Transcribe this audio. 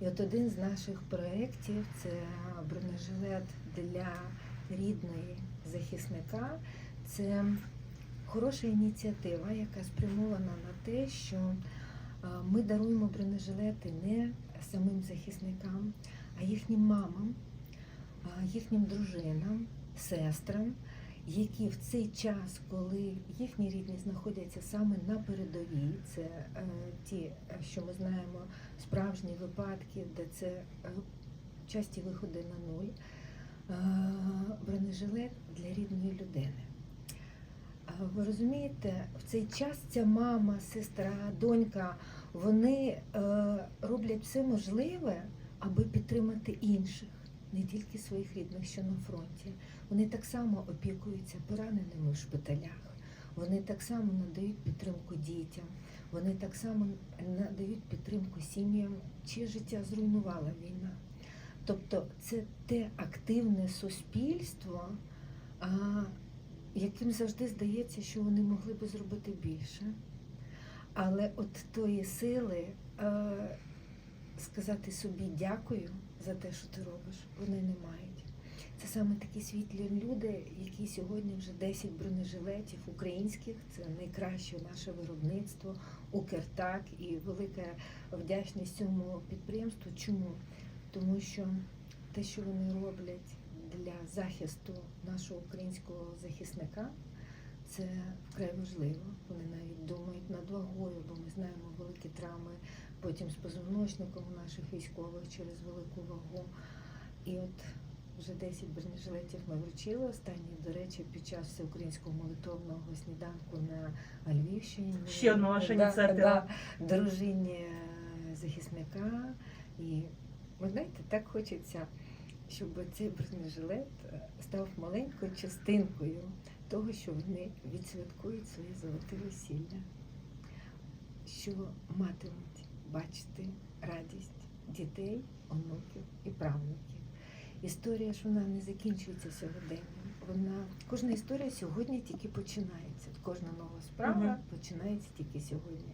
І от один з наших проєктів це бронежилет для рідної захисника. Це хороша ініціатива, яка спрямована на те, що е, ми даруємо бронежилети не самим захисникам, а їхнім мамам, їхнім дружинам, сестрам, які в цей час, коли їхні рідні знаходяться саме на передовій, це е, ті, е, що ми знаємо, справжні випадки, де це е, часті виходи на нуль, е, бронежилет для рідної людини. Ви розумієте, в цей час ця мама, сестра, донька, вони е, роблять все можливе, аби підтримати інших, не тільки своїх рідних, що на фронті. Вони так само опікуються пораненими в шпиталях. Вони так само надають підтримку дітям, вони так само надають підтримку сім'ям, чиє життя зруйнувала війна. Тобто це те активне суспільство, яким завжди здається, що вони могли би зробити більше. Але от тої сили е, сказати собі дякую за те, що ти робиш, вони не мають. Це саме такі світлі люди, які сьогодні вже 10 бронежилетів українських, це найкраще наше виробництво, Укртак і велика вдячність цьому підприємству. Чому? Тому що те, що вони роблять для захисту нашого українського захисника, це вкрай важливо. Вони навіть думають над вагою, бо ми знаємо великі травми потім з позвоночником у наших військових через велику вагу. І от вже 10 бронежилетів ми вручили. Останні, до речі, під час всеукраїнського молитовного сніданку на Львівщині. Ще одна ваша ініціатива. да, дружині е, захисника. І ви знаєте, так хочеться, щоб цей бронежилет е, став маленькою частинкою того, що вони відсвяткують своє золоте весілля, що матимуть бачити радість дітей, онуків і правнуків. Історія ж вона не закінчується сьогодення. Вона кожна історія сьогодні тільки починається. Кожна нова справа Мгм. починається тільки сьогодні.